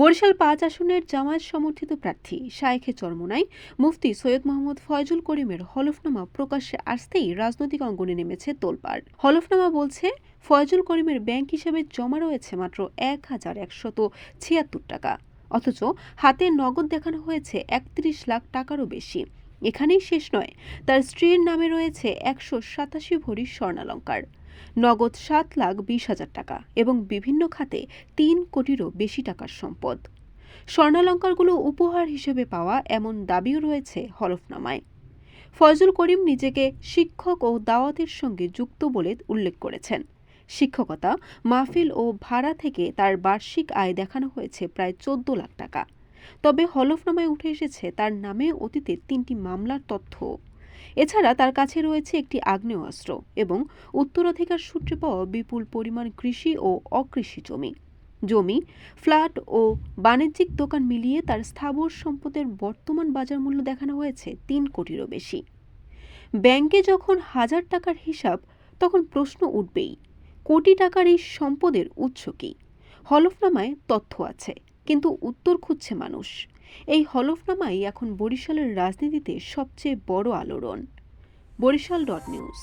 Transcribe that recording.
বরিশাল পাঁচ আসনের জামায়াত সমর্থিত প্রার্থী শায়েখে চরমোনাই, মুফতি সৈয়দ মোহাম্মদ ফয়জুল করিমের হলফনামা প্রকাশ্যে আসতেই রাজনৈতিক অঙ্গনে নেমেছে তোলপাড়। হলফনামা বলছে, ফয়জুল করিমের ব্যাংক হিসাবে জমা রয়েছে মাত্র এক হাজার একশত ছিয়াত্তর টাকা। অথচ হাতে নগদ দেখানো হয়েছে একত্রিশ লাখ টাকারও বেশি। এখানেই শেষ নয়, তার স্ত্রীর নামে রয়েছে একশো সাতাশি ভরি স্বর্ণালঙ্কার। নগদ সাত লাখ বিশ হাজার টাকা এবং বিভিন্ন খাতে তিন কোটিরও বেশি টাকার সম্পদ। স্বর্ণালঙ্কারগুলো উপহার হিসেবে পাওয়া এমন দাবিও রয়েছে হলফনামায়। ফয়জুল করিম নিজেকে শিক্ষক ও দাওয়াতের সঙ্গে যুক্ত বলে উল্লেখ করেছেন। শিক্ষকতা, মাহফিল ও ভাড়া থেকে তার বার্ষিক আয় দেখানো হয়েছে প্রায় চোদ্দ লাখ টাকা। তবে হলফনামায় উঠে এসেছে তার নামে অতীতে তিনটি মামলার তথ্য এছাড়া তার কাছে রয়েছে একটি আগ্নেয়াস্ত্র এবং উত্তরাধিকার সূত্রে পাওয়া বিপুল পরিমাণ কৃষি ও অকৃষি জমি। জমি, ফ্ল্যাট ও বাণিজ্যিক দোকান মিলিয়ে তার স্থাবর সম্পদের বর্তমান বাজার মূল্য দেখানো হয়েছে তিন কোটিরও বেশি। ব্যাংকে যখন হাজার টাকার হিসাব, তখন প্রশ্ন উঠবেই, কোটি টাকার এই সম্পদের উৎস কী? হলফনামায় তথ্য আছে, কিন্তু উত্তর খুঁজছে মানুষ। এই হলফনামাই এখন বরিশালের রাজনীতিতে সবচেয়ে বড় আলোড়ন। Barishal dot news.